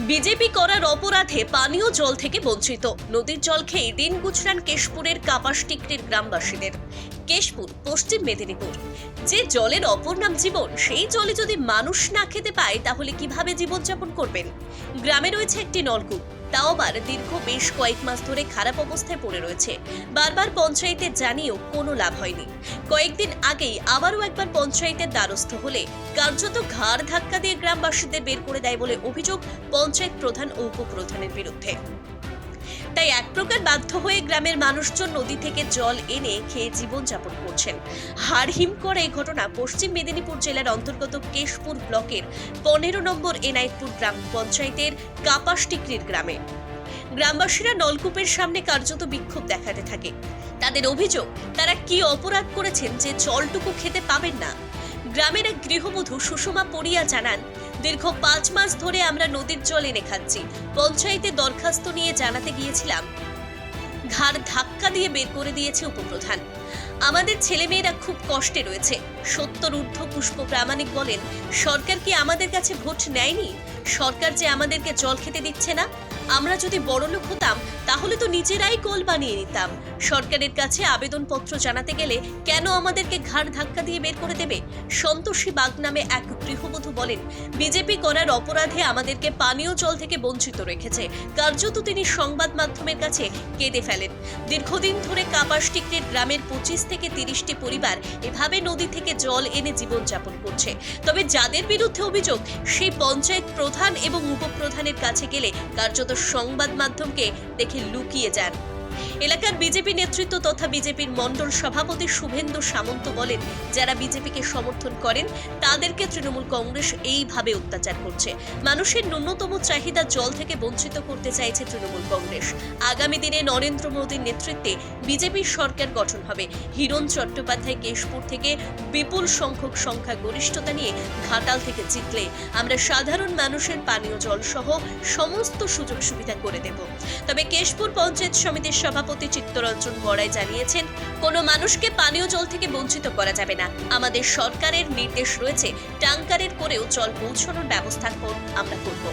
BJP করার অপরাধে পানীয় জল থেকে বঞ্চিত। নদীর জল খেয়ে দিন গুছরান কেশপুরের কাপাসটিকরির গ্রামবাসীদের। কেশপুর, পশ্চিম মেদিনীপুর। যে জলের অপর নাম জীবন, সেই জলে যদি মানুষ না খেতে পায়, তাহলে কীভাবে জীবনযাপন করবেন? গ্রামে রয়েছে একটি নলকূপ। তাও আবার দীর্ঘ বেশ কয়েক মাস ধরে খারাপ অবস্থায় পড়ে রয়েছে। বারবার পঞ্চায়েতে জানিয়েও কোনো লাভ হয়নি। কয়েকদিন আগেই আবারও একবার পঞ্চায়েতের দ্বারস্থ হলে কার্যত ঘাড় ধাক্কা দিয়ে গ্রামবাসীদের বের করে দেয় বলে অভিযোগ পঞ্চায়েত প্রধান ও উপপ্রধানের বিরুদ্ধে। তাই এক প্রকার বাধ্য হয়ে গ্রামের মানুষজন নদী থেকে জল এনে খেয়ে জীবনযাপন করছেন। হাড়হিম করে এই ঘটনা পশ্চিম মেদিনীপুর জেলার অন্তর্গত কেশপুর ব্লকের পনেরো নম্বর এনায়তপুর গ্রাম পঞ্চায়েতের কাপাসটিকরির গ্রামে। গ্রামবাসীরা নলকূপের সামনে কার্যত বিক্ষোভ দেখাতে থাকে। তাদের অভিযোগ, তারা কি অপরাধ করেছেন যে জলটুকু খেতে পাবেন না? গ্রামের এক গৃহবধূ সুষমা পড়িয়া জানান, দীর্ঘ পাঁচ মাস ধরে আমরা নদীর জল এনে খাচ্ছি। পঞ্চায়েতে দরখাস্ত নিয়ে জানাতে গিয়েছিলাম। ঘাড় ধাক্কা দিয়ে বের করে দিয়েছে উপপ্রধান। আমাদের ছেলেমেয়েরা খুব কষ্টে রয়েছে। সত্তর ঊর্ধ্ব পুষ্প প্রামাণিক বলেন, সরকার কি আমাদের কাছে ভোট নেয়নি? সরকার যে আমাদেরকে জল খেতে দিচ্ছে না? আমরা যদি বড়লোক হতাম, তাহলে তো নিজেরাই কোল বানিয়ে নিতাম। সরকারের কাছে আবেদনপত্র জানাতে গেলে কেন আমাদেরকে ঘাড় ধাক্কা দিয়ে বের করে দেবে? সন্তোষী বাগ নামে এক গৃহবধূ বলেন, বিজেপি করার অপরাধে আমাদেরকে পানীয় জল থেকে বঞ্চিত রেখেছে। কার্যত তিনি সংবাদ মাধ্যমের কাছে কেঁদে ফেলেন। দীর্ঘদিন ধরে কাপাসটিকরির গ্রামের পঁচিশ থেকে তিরিশটি পরিবার এভাবে নদী থেকে জল এনে জীবনযাপন করছে। তবে যাদের বিরুদ্ধে অভিযোগ, সেই পঞ্চায়েত প্রধান এবং উপপ্রধানের কাছে গেলে কার্যত সংবাদ মাধ্যমকে দেখে লুকিয়ে যান। এলাকার বিজেপি নেতৃত্ব তথা বিজেপির মণ্ডল সভাপতি শুভেন্দু সামন্ত বলেন, যারা বিজেপিকে সমর্থন করেন, তাদেরকে তৃণমূল কংগ্রেস এইভাবে অত্যাচার করছে। মানুষের ন্যূনতম চাহিদা জল থেকে বঞ্চিত করতে চাইছে তৃণমূল কংগ্রেস। আগামী দিনে নরেন্দ্র মোদীর নেতৃত্বে বিজেপির সরকার গঠন হবে। হিরণ চট্টোপাধ্যায় কেশপুর থেকে বিপুল সংখ্যক সংখ্যা গরিষ্ঠতা নিয়ে ঘাটাল থেকে জিতলে। আমরা সাধারণ মানুষের পানীয় জল সহ সমস্ত সুযোগ সুবিধা করে দেব। তবে কেশপুর পঞ্চায়েত সমিতির সভাপতি চিত্তরঞ্জন বড়াই জানিয়েছেন, কোনো মানুষকে পানীয় জল থেকে বঞ্চিত করা যাবে না। আমাদের সরকারের নির্দেশ রয়েছে, ট্যাঙ্কারের করেও জল পৌঁছানোর ব্যবস্থা আমরা করব।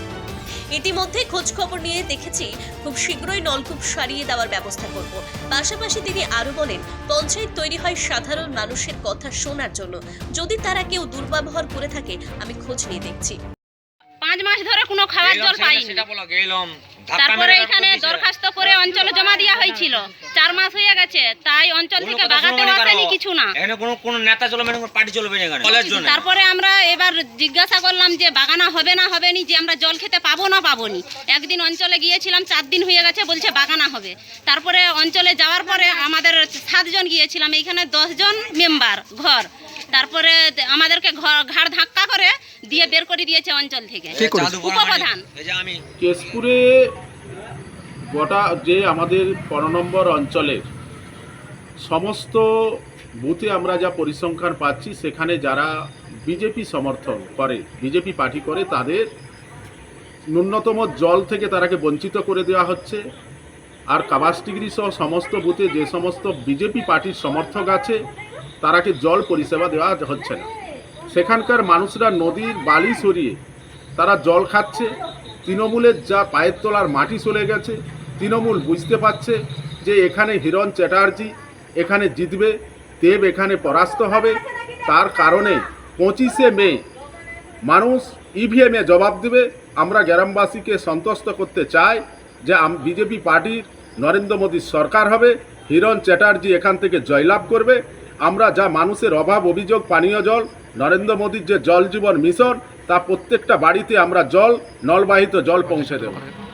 ইতিমধ্যে খোঁজ খবর নিয়ে দেখেছি, খুব শীঘ্রই নলকূপ সারিয়ে দেওয়ার ব্যবস্থা করব। পাশাপাশি তিনি আরও বলেন, পঞ্চায়েত তৈরি হয় সাধারণ মানুষের কথা শোনার জন্য। যদি তারা কেউ দুর্ব্যবহার করে থাকে, আমি খোঁজ নিয়ে দেখছি। পাঁচ মাস ধরে কোনো গেলাম জল পাইনি। তারপরে এখানে দরখাস্ত করে অঞ্চলে জমা দেওয়া হয়েছিল। চার মাস হয়ে গেছে তাই অঞ্চল থেকে বাগাতে আসেনি কিছু না। তারপরে আমরা এবার জিজ্ঞাসা করলাম যে বাগানা হবে না হবে নি যে আমরা জল খেতে পাবো না পাবো নি। একদিন অঞ্চলে গিয়েছিলাম চার দিন হয়ে গেছে বলছে বাগানা হবে। তারপরে অঞ্চলে যাওয়ার পরে আমাদের সাতজন গিয়েছিলাম এইখানে দশজন মেম্বার ঘর। তারপরে আমাদেরকে ঘর ঘাড় ধাক্কা করে বের করে দিয়েছে অঞ্চল থেকে। উপপ্রধান। এই যে আমি কেশপুরে গোটা যে আমাদের পনেরো নম্বর অঞ্চলের সমস্ত বুথে আমরা যা পরিসংখ্যান পাচ্ছি সেখানে যারা বিজেপি সমর্থন করে বিজেপি পার্টি করে তাদের ন্যূনতম জল থেকে তারাকে বঞ্চিত করে দেওয়া হচ্ছে। আর কাবাসটিগিরি সহ সমস্ত বুথে যে সমস্ত বিজেপি পার্টির সমর্থক আছে তারাকে জল পরিষেবা দেওয়া হচ্ছে না। সেখানকার মানুষরা নদীর বালি সরিয়ে তারা জল খাচ্ছে, তৃণমূলের যা পায়ের তলার মাটি চলে গেছে, তৃণমূল বুঝতে পারছে যে এখানে হিরণ চ্যাটার্জি এখানে জিতবে, দেব এখানে পরাস্ত হবে। তার কারণে পঁচিশে মে মানুষ ইভিএমে জবাব দেবে। আমরা গ্রামবাসীকে সন্তুষ্ট করতে চাই যে বিজেপি পার্টির নরেন্দ্র মোদীর সরকার হবে। হিরণ চ্যাটার্জি এখান থেকে জয়লাভ করবে। আমরা যা মানুষের অভাব, অভিযোগ, পানীয় জল নরেন্দ্র মোদীর যে জল জীবন মিশন, তা প্রত্যেকটা বাড়িতে আমরা জল, নলবাহিত জল পৌঁছে দেব।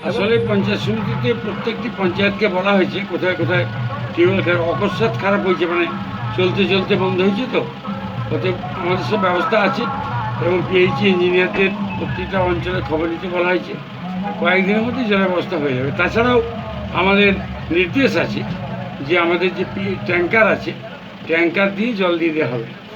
আসলে পঞ্চায়েত সমিতিতে প্রত্যেকটি পঞ্চায়েতকে বলা হয়েছে, কোথায় কোথায় টিউবওয়েল খারাপ, অকস্মাৎ খারাপ হয়েছে মানে চলতে চলতে বন্ধ হয়েছে তো? অতএব আমাদের সব ব্যবস্থা আছে এবং পিএইচি ইঞ্জিনিয়ারদের প্রত্যেকটা অঞ্চলে খবর নিতে বলা হয়েছে। কয়েকদিনের মধ্যে জলের ব্যবস্থা হয়ে যাবে। তাছাড়াও আমাদের নির্দেশ আছে যে আমাদের যে ট্যাঙ্কার আছে, ট্যাঙ্কার দিয়ে জল দিয়ে দেওয়া হবে।